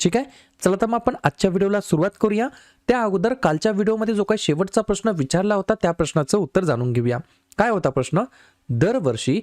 ठीक आहे? चला तर मग आपण आजच्या व्हिडिओला सुरुवात करूया. त्या अगोदर कालच्या व्हिडिओमध्ये जो काही शेवटचा प्रश्न विचारला होता त्या प्रश्नाचं उत्तर जाणून घेऊया. काय होता प्रश्न? दरवर्षी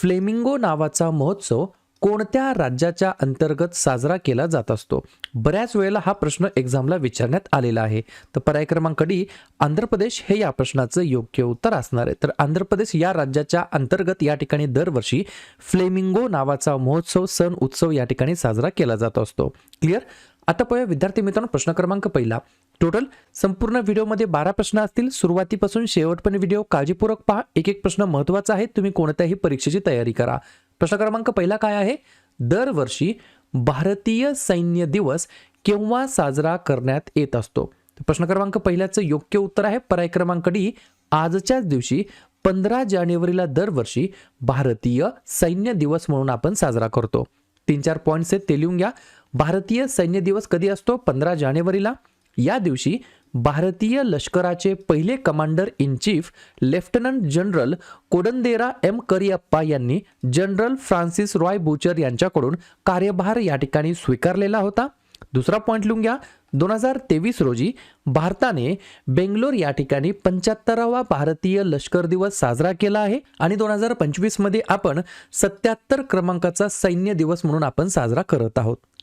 फ्लेमिंगो नावाचा महोत्सव कोणत्या राज्याच्या अंतर्गत साजरा केला जात असतो? बऱ्याच वेळेला हा प्रश्न एक्झामला विचारण्यात आलेला आहे. तर पर्याय क्रमांक डी आंध्र प्रदेश हे या प्रश्नाचं योग्य उत्तर असणार आहे. तर आंध्र प्रदेश या राज्याच्या अंतर्गत या ठिकाणी दरवर्षी फ्लेमिंगो नावाचा महोत्सव सण उत्सव या ठिकाणी साजरा केला जात असतो. क्लिअर? आता पाहूया विद्यार्थी मित्रांनो प्रश्न क्रमांक पहिला. टोटल संपूर्ण व्हिडिओमध्ये बारा प्रश्न असतील. सुरुवातीपासून शेवटपर्यंत व्हिडिओ काळजीपूर्वक पहा. एक एक प्रश्न महत्त्वाचा आहे. तुम्ही कोणत्याही परीक्षेची तयारी करा. प्रश्न क्रमांक पहिला काय आहे? दरवर्षी भारतीय सैन्य दिवस केव्हा साजरा करण्यात येत असतो? प्रश्न क्रमांक पहिल्याचं योग्य उत्तर आहे. पर्याय क्रमांक डी आजच्याच दिवशी पंधरा जानेवारीला दरवर्षी भारतीय सैन्य दिवस म्हणून आपण साजरा करतो. तीन चार पॉईंट्स आहेत ते लिहून घ्या. भारतीय सैन्य दिवस कधी असतो? पंधरा जानेवारीला. या दिवशी भारतीय लष्कराचे पहिले commander in chief lieutenant general Kodandera M. Cariappa यांनी जनरल फ्रान्सिस रॉय बुचर यांच्याकडून कार्यभार या ठिकाणी स्वीकारलेला होता. दुसरा पॉईंट लिहून घ्या दोन हजार तेवीस रोजी भारताने बेंगलोर या ठिकाणी पंच्याहत्तरावा भारतीय लष्कर दिवस साजरा केला आहे आणि दोन हजार पंचवीसमध्ये आपण सत्याहत्तर क्रमांकाचा सैन्य दिवस म्हणून आपण साजरा करत आहोत.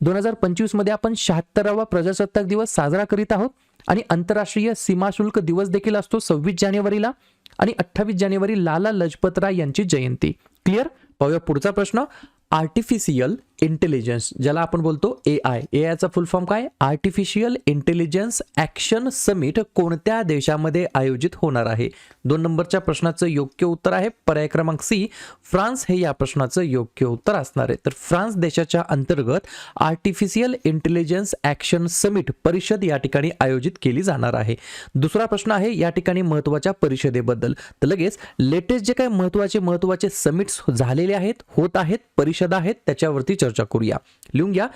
दोन हजार पंचवीसमध्ये आपण शहात्तरावा प्रजासत्ताक दिवस साजरा करीत आहोत आणि आंतरराष्ट्रीय सीमाशुल्क दिवस देखील असतो सव्वीस जानेवारीला आणि अठ्ठावीस जानेवारी लाला लजपत राय यांची जयंती. क्लिअर पाहूया पुढचा प्रश्न. आर्टिफिशियल इंटेलिजन्स ज्याला आपण बोलतो ए आय ए आयचा फुल फॉर्म काय? आर्टिफिशियल इंटेलिजन्स ॲक्शन समिट कोणत्या देशामध्ये आयोजित होणार आहे? दोन नंबरच्या प्रश्नाचं योग्य उत्तर आहे पर्याय क्रमांक सी. फ्रान्स हे या प्रश्नाचं योग्य उत्तर असणार आहे. तर फ्रान्स देशाच्या अंतर्गत आर्टिफिशियल इंटेलिजन्स ॲक्शन समिट परिषद या ठिकाणी आयोजित केली जाणार आहे. दुसरा प्रश्न आहे या ठिकाणी महत्त्वाच्या परिषदेबद्दल. तर लगेच लेटेस्ट जे काही महत्त्वाचे महत्त्वाचे समिट्स झालेले आहेत होत आहेत परिषद आहेत त्याच्यावरती चर्चा करूया. लिहून घ्या.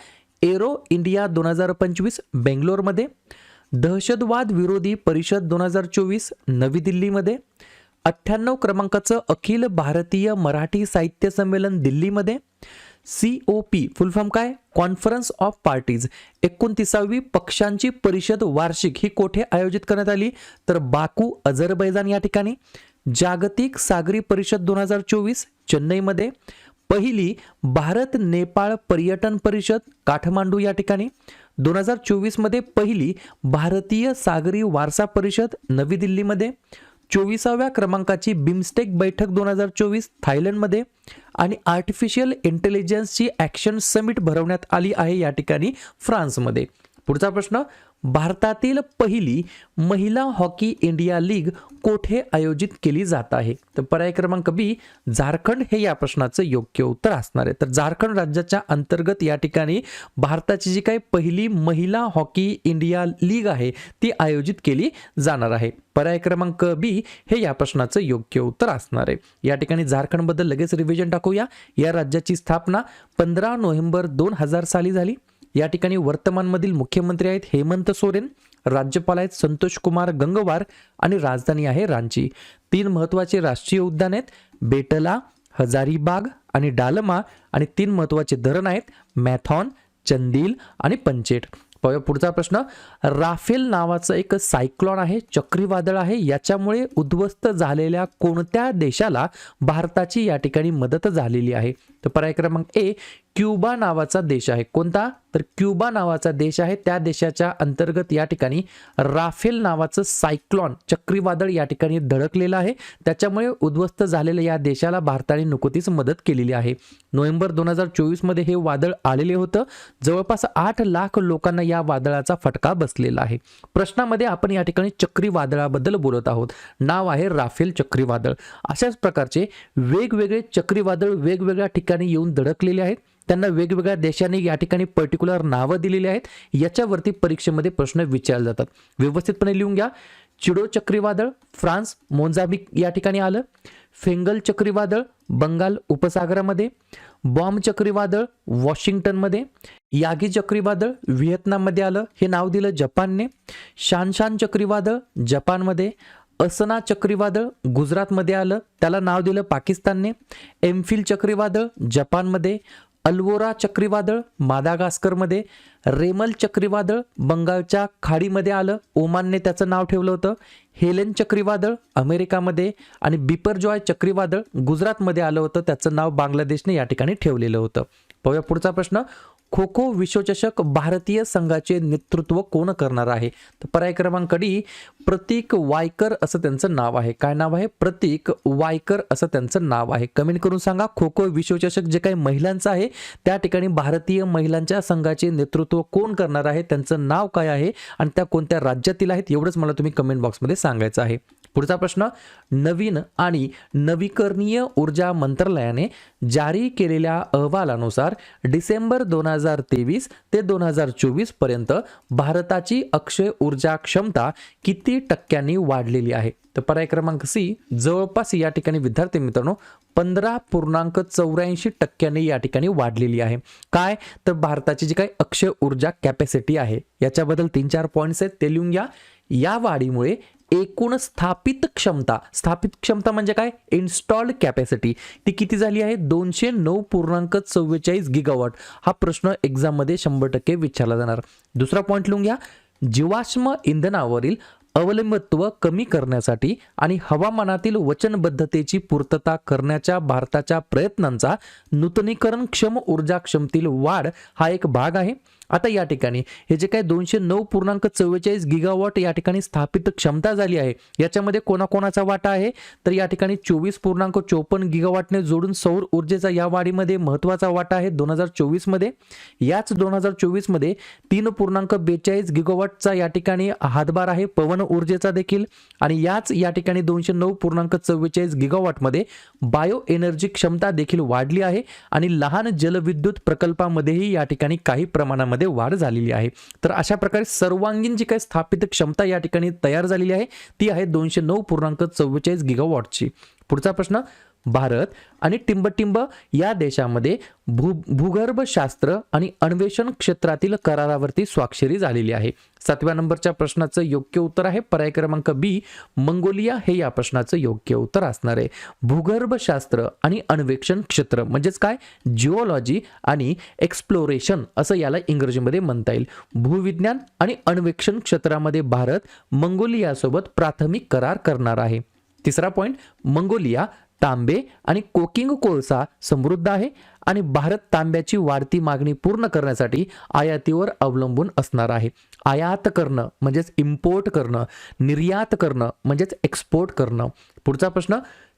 एरो इंडिया दोन हजार पंचवीस बेंगलोरमध्ये. दहशतवाद विरोधी परिषद दोन हजार चोवीस नवी दिल्लीमध्ये. अठ्ठ्याण्णव क्रमांकाचं अखिल भारतीय मराठी साहित्य संमेलन दिल्लीमध्ये. C O P full form काय? कॉन्फरन्स ऑफ पार्टीज एकोणतीसावी पक्षांची परिषद वार्षिक ही कोठे आयोजित करण्यात आली? तर बाकू अझरबैजान या ठिकाणी. जागतिक सागरी परिषद दोन हजार चोवीस चेन्नईमध्ये. पहिली भारत नेपाळ पर्यटन परिषद काठमांडू या ठिकाणी. दोन हजार चोवीसमध्ये पहिली भारतीय सागरी वारसा परिषद नवी दिल्लीमध्ये. चोवीसाव्या क्रमांकाची बिमस्टेक बैठक दोन हजार चोवीस थायलंडमध्ये. आणि आर्टिफिशियल इंटेलिजन्सची ॲक्शन समिट भरवण्यात आली आहे या ठिकाणी फ्रान्समध्ये. पुढचा प्रश्न भारतातील पहिली महिला हॉकी इंडिया लीग कोठे आयोजित केली जात आहे? तर पर्याय क्रमांक बी झारखंड हे या प्रश्नाचं योग्य उत्तर असणार आहे. तर झारखंड राज्याच्या अंतर्गत या ठिकाणी भारताची जी काही पहिली महिला हॉकी इंडिया लीग आहे ती आयोजित केली जाणार आहे. पर्याय क्रमांक बी हे या प्रश्नाचं योग्य उत्तर असणार आहे. या ठिकाणी झारखंडबद्दल लगेच रिव्हिजन टाकूया. या राज्याची स्थापना पंधरा नोव्हेंबर दोन हजार साली झाली. या ठिकाणी वर्तमानमधील मुख्यमंत्री आहेत हेमंत सोरेन राज्यपाल आहेत संतोष कुमार गंगवार आणि राजधानी आहे रांची. तीन महत्त्वाचे राष्ट्रीय उद्यान आहेत बेटला हजारीबाग आणि डालमा आणि तीन महत्त्वाचे धरण आहेत मॅथॉन चंदील आणि पंचेट. पाहूया पुढचा प्रश्न. राफेल नावाचं एक सायक्लॉन आहे चक्रीवादळ आहे याच्यामुळे उद्ध्वस्त झालेल्या कोणत्या देशाला भारताची या ठिकाणी मदत झालेली आहे? तर पर्याय क्रमांक ए क्युबा नावाचा देश आहे. कोणता? तर क्युबा नावाचा देश आहे. त्या देशाच्या अंतर्गत या ठिकाणी राफेल नावाचं सायक्लॉन चक्रीवादळ या ठिकाणी धडकलेलं आहे. त्याच्यामुळे उद्ध्वस्त झालेल्या या देशाला भारताने नुकतीच मदत केलेली आहे. नोव्हेंबर दोन हजार चोवीसमध्ये हे वादळ आलेले होतं. जवळपास आठ लाख लोकांना या वादळाचा फटका बसलेला आहे. प्रश्नामध्ये आपण या ठिकाणी चक्रीवादळाबद्दल बोलत आहोत. नाव आहे राफेल चक्रीवादळ. अशाच प्रकारचे वेगवेगळे चक्रीवादळ वेगवेगळ्या ठिकाणी येऊन धडकलेले आहेत. त्यांना वेगवेगळ्या देशांनी या ठिकाणी पर्टिक्युलर नावं दिलेली आहेत. याच्यावरती परीक्षेमध्ये प्रश्न विचारले जातात. व्यवस्थितपणे लिहून घ्या. चिडो चक्रीवादळ फ्रान्स मोझांबिक या ठिकाणी आलं. फेंगल चक्रीवादळ बंगाल उपसागरामध्ये. बॉम्ब चक्रीवादळ वॉशिंग्टनमध्ये. यागी चक्रीवादळ व्हिएतनाममध्ये आलं. हे नाव दिलं जपानने. शानशान चक्रीवादळ जपानमध्ये. असना चक्रीवादळ गुजरातमध्ये आलं त्याला नाव दिलं पाकिस्तानने. एमफिल चक्रीवादळ जपानमध्ये. अल्वोरा चक्रीवादळ मादागास्करमध्ये. रेमल चक्रीवादळ बंगालच्या खाडीमध्ये आलं ओमानने त्याचं नाव ठेवलं होतं. हेलेन चक्रीवादळ अमेरिकामध्ये आणि बिपरजॉय चक्रीवादळ गुजरातमध्ये आलं होतं त्याचं नाव बांगलादेशने या ठिकाणी ठेवलेलं होतं. पाहूया पुढचा प्रश्न. खो खो विश्वचषक भारतीय संघाचे नेतृत्व कोण करणार आहे? तर पर्याय क्रमांक डी प्रतीक वायकर असं त्यांचं नाव आहे. काय नाव आहे? प्रतीक वायकर असं त्यांचं नाव आहे. कमेंट करून सांगा खो खो विश्वचषक जे काही महिलांचं आहे त्या ठिकाणी भारतीय महिलांच्या संघाचे नेतृत्व कोण करणार आहे? त्यांचं नाव काय आहे? आणि त्या कोणत्या राज्यातील आहेत? एवढंच मला तुम्ही कमेंट बॉक्समध्ये सांगायचं आहे. पुढचा प्रश्न नवीन आणि नवीकरणीय ऊर्जा मंत्रालयाने जारी केलेल्या अहवालानुसार डिसेंबर दोन हजार तेवीस ते दोन हजार चोवीसपर्यंत भारताची अक्षय ऊर्जा क्षमता किती टक्क्यांनी वाढलेली आहे? तर पर्याय क्रमांक सी जवळपास या ठिकाणी विद्यार्थी मित्रांनो पंधरा पूर्णांक चौऱ्याऐंशी टक्क्यांनी या ठिकाणी वाढलेली आहे. काय? तर भारताची जी काही अक्षय ऊर्जा कॅपॅसिटी आहे याच्याबद्दल तीन चार पॉईंट्स आहेत ते लिहून घ्या. या वाढीमुळे एकूण स्थापित क्षमता. स्थापित क्षमता म्हणजे काय? इन्स्टॉल्ड कॅपॅसिटी ती किती झाली आहे? दोनशे नऊ पूर्णांक चव्वेचाळीस गिगावॉट हा प्रश्न एक्झाममध्ये शंभर टक्के विचारला जाणार. दुसरा पॉईंट लिहून घ्या. जीवाश्म इंधनावरील अवलंबित्व कमी करण्यासाठी आणि हवामानातील वचनबद्धतेची पूर्तता करण्याच्या भारताच्या प्रयत्नांचा नूतनीकरण क्षम ऊर्जा क्षमतील वाढ हा एक भाग आहे. आता या ठिकाणी हे जे काय दोनशे नऊ पूर्णांक चव्वेचाळीस गिगावॉट या ठिकाणी स्थापित क्षमता झाली आहे याच्यामध्ये कोणाकोणाचा वाटा आहे? तर या ठिकाणी चोवीस पूर्णांक चोपन्न गिगावॉटने जोडून सौर ऊर्जेचा या वाढीमध्ये महत्त्वाचा वाटा आहे दोन हजार चोवीसमध्ये याच दोन हजार चोवीसमध्ये तीन पूर्णांक बेचाळीस गिगावॉटचा या ठिकाणी हातभार आहे पवन ऊर्जेचा देखील. आणि याच या ठिकाणी दोनशे नऊ पूर्णांक चव्वेचाळीस गिगावॉटमध्ये बायो एनर्जी क्षमता देखील वाढली आहे. आणि लहान जलविद्युत प्रकल्पामध्येही या ठिकाणी काही प्रमाणामध्ये मध्ये वाढ झालेली आहे. तर अशा प्रकारे सर्वांगीण जी काही स्थापित क्षमता या ठिकाणी तयार झालेली आहे ती आहे दोनशे नऊ पूर्णांक चव्वेचाळीस गिगावॉटची पुढचा प्रश्न भारत आणि टिंबटिंब या देशामध्ये भू भूगर्भशास्त्र आणि अन्वेषण क्षेत्रातील करारावरती स्वाक्षरी झालेली आहे. सातव्या नंबरच्या प्रश्नाचं योग्य उत्तर आहे. पर्याय क्रमांक बी मंगोलिया हे या प्रश्नाचं योग्य उत्तर असणार आहे. भूगर्भशास्त्र आणि अन्वेषण क्षेत्र म्हणजेच काय? जिओलॉजी आणि एक्सप्लोरेशन असं याला इंग्रजीमध्ये म्हणता येईल. भूविज्ञान आणि अन्वेषण क्षेत्रामध्ये भारत मंगोलियासोबत प्राथमिक करार करणार आहे. तिसरा पॉईंट मंगोलिया तांबे आणि कोकिंग कोळसा समृद्ध आहे आणि भारत तांब्याची वाढती मागणी पूर्ण करण्यासाठी आयातीवर अवलंबून असणार आहे. आयात करणं म्हणजेच इम्पोर्ट करणं निर्यात करणं म्हणजेच एक्सपोर्ट करणं. पुढचा प्रश्न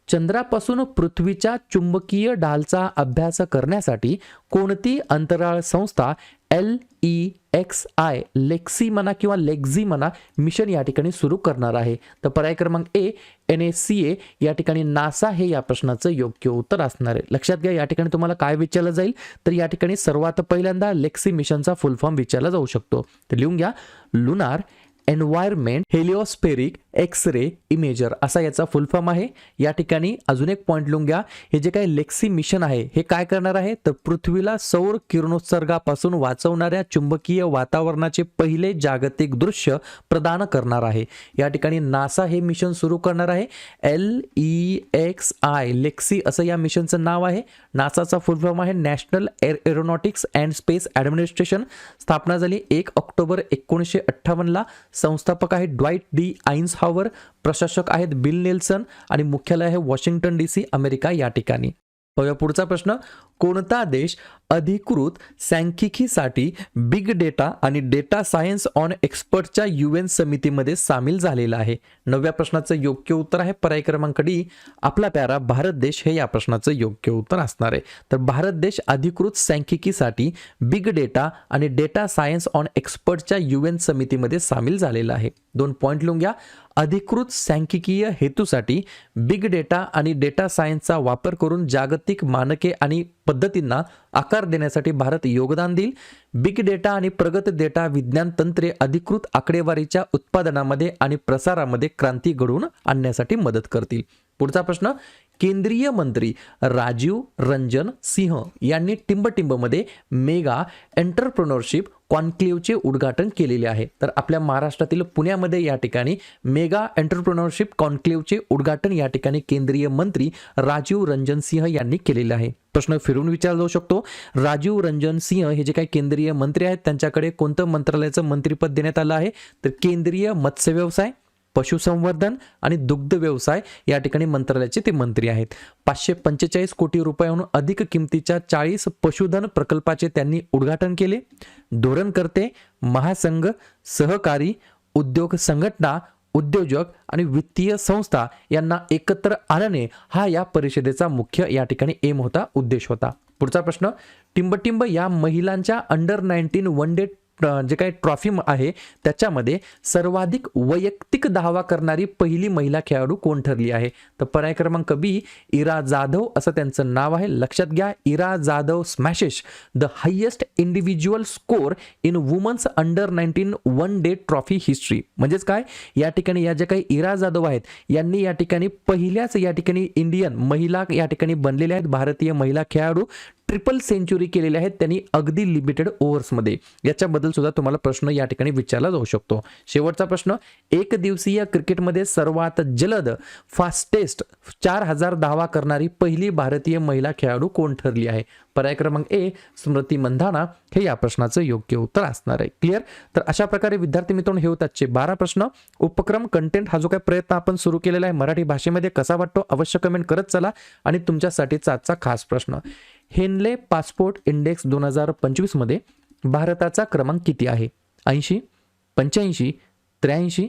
चंद्रापासून पृथ्वीच्या चुंबकीय ढालचा अभ्यास करण्यासाठी कोणती अंतराळ संस्था L E X I Lexi म्हणा किंवा लेक्झी म्हणा मिशन या ठिकाणी सुरू करणार आहे? तर पर्याय क्रमांक ए एन ए सी ए या ठिकाणी नासा हे या प्रश्नाचं योग्य उत्तर असणार आहे. लक्षात घ्या या ठिकाणी तुम्हाला काय विचारलं जाईल? तर या ठिकाणी सर्वात पहिल्यांदा लेक्सी मिशनचा फुल फॉर्म विचारला जाऊ शकतो. तर लिहून घ्या lunar environment heliospheric X ray imager असा याचा फुल फॉर्म आहे. या ठिकाणी अजून एक पॉईंट लिहून घ्या. हे जे काही लेक्सी मिशन आहे हे काय करणार आहे? तर पृथ्वीला सौर किरणोत्सर्गापासून वाचवणाऱ्या चुंबकीय वातावरणाचे पहिले जागतिक दृश्य प्रदान करणार आहे. या ठिकाणी नासा हे मिशन सुरू करणार आहे. L E X I Lexi असं या मिशनचं नाव आहे. नासाचा फुल फॉर्म आहे. National air aeronautics and space administration स्थापना झाली एक ऑक्टोबर एकोणीसशे अठ्ठावन्नला. संस्थापक आहे ड्वाईट डी आईन्स हॉवर प्रशासक आहेत बिल नेल्सन आणि मुख्यालय आहे वॉशिंग्टन डी सी अमेरिका या ठिकाणी. पुढचा प्रश्न. कोणता देश अधिकृत सांख्यिकीसाठी बिग डेटा आणि डेटा सायन्स ऑन एक्सपर्टच्या यू एन समितीमध्ये सामील झालेला आहे? नवव्या प्रश्नाचं योग्य उत्तर आहे पर्याय क्रमांक डी. आपला प्यारा भारत देश हे या प्रश्नाचं योग्य उत्तर असणार आहे. तर भारत देश अधिकृत सांख्यिकीसाठी बिग डेटा आणि डेटा सायन्स ऑन एक्सपर्टच्या यू एन समितीमध्ये सामील झालेला आहे. दोन पॉईंट लिहून घ्या. अधिकृत सांख्यिकीय हेतूसाठी बिग डेटा आणि डेटा सायन्सचा वापर करून जागतिक मानके आणि पद्धतींना आकार देण्यासाठी भारत योगदान देईल. बिग डेटा आणि प्रगत डेटा विज्ञान तंत्रे अधिकृत आकडेवारीच्या उत्पादनामध्ये आणि प्रसारामध्ये क्रांती घडवून आणण्यासाठी मदत करतील. पुढचा प्रश्न केंद्रीय मंत्री राजीव रंजन सिंह यांनी टिंबटिंबमध्ये मेगा एंटरप्रेनरशिप कॉन्क्लेव्हचे उद्घाटन केलेले आहे. तर आपल्या महाराष्ट्रातील पुण्यामध्ये या ठिकाणी मेगा एंटरप्रेनरशिप कॉन्क्लेव्हचे उद्घाटन या ठिकाणी केंद्रीय मंत्री राजीव रंजन सिंह यांनी केलेले आहे. प्रश्न फिरून विचारला जाऊ शकतो. राजीव रंजन सिंह हे जे काही केंद्रीय मंत्री आहेत त्यांच्याकडे कोणतं मंत्रालयाचं मंत्रिपद देण्यात आलं आहे? तर केंद्रीय मत्स्य व्यवसाय पशुसंवर्धन आणि दुग्ध व्यवसाय या ठिकाणी मंत्रालयाचे ते मंत्री आहेत. पाचशे पंचेचाळीस कोटी रुपयाहून अधिक किमतीच्या चाळीस पशुधन प्रकल्पाचे त्यांनी उद्घाटन केले. धोरणकर्ते महासंघ सहकारी उद्योग संघटना उद्योजक आणि वित्तीय संस्था यांना एकत्र आणणे हा या परिषदेचा मुख्य या ठिकाणी एम होता उद्देश होता. पुढचा प्रश्न टिंबटिंब या महिलांच्या अंडर नाईन्टीन वन डे जे काही ट्रॉफी आहे त्याच्यामध्ये सर्वाधिक वैयक्तिक धावा करणारी पहिली महिला खेळाडू कोण ठरली आहे? तर पर्याय क्रमांक बी इरा जाधव असं त्यांचं नाव आहे. लक्षात घ्या Ira Jadhav smashes the highest individual score in women's under nineteen one day trophy history म्हणजेच काय? या ठिकाणी या ज्या काही इरा जाधव आहेत यांनी या ठिकाणी पहिल्याच या ठिकाणी इंडियन महिला या ठिकाणी बनलेल्या आहेत भारतीय महिला खेळाडू. ट्रिपल सेंचुरी केलेल्या आहेत त्यांनी अगदी लिमिटेड ओव्हर्समध्ये याच्याबद्दल सुद्धा तुम्हाला प्रश्न या ठिकाणी विचारला जाऊ शकतो. शेवटचा प्रश्न एक दिवसीय क्रिकेटमध्ये सर्वात जलद फास्टेस्ट चार हजार धावा करणारी पहिली भारतीय महिला खेळाडू कोण ठरली आहे? पर्याय क्रमांक ए स्मृती मंधाना. हे या प्रश्नाचं योग्य उत्तर असणार आहे. क्लिअर तर अशा प्रकारे विद्यार्थी मित्रांनो हे होतातचे बारा प्रश्न. उपक्रम कंटेंट हा जो काही प्रयत्न आपण सुरू केलेला आहे मराठी भाषेमध्ये कसा वाटतो? अवश्य कमेंट करत चला. आणि तुमच्यासाठीचा आजचा खास प्रश्न. हेनले पासपोर्ट इंडेक्स दोन हजार पंचवीसमध्ये भारताचा क्रमांक किती आहे? ऐंशी पंच्याऐंशी त्र्याऐंशी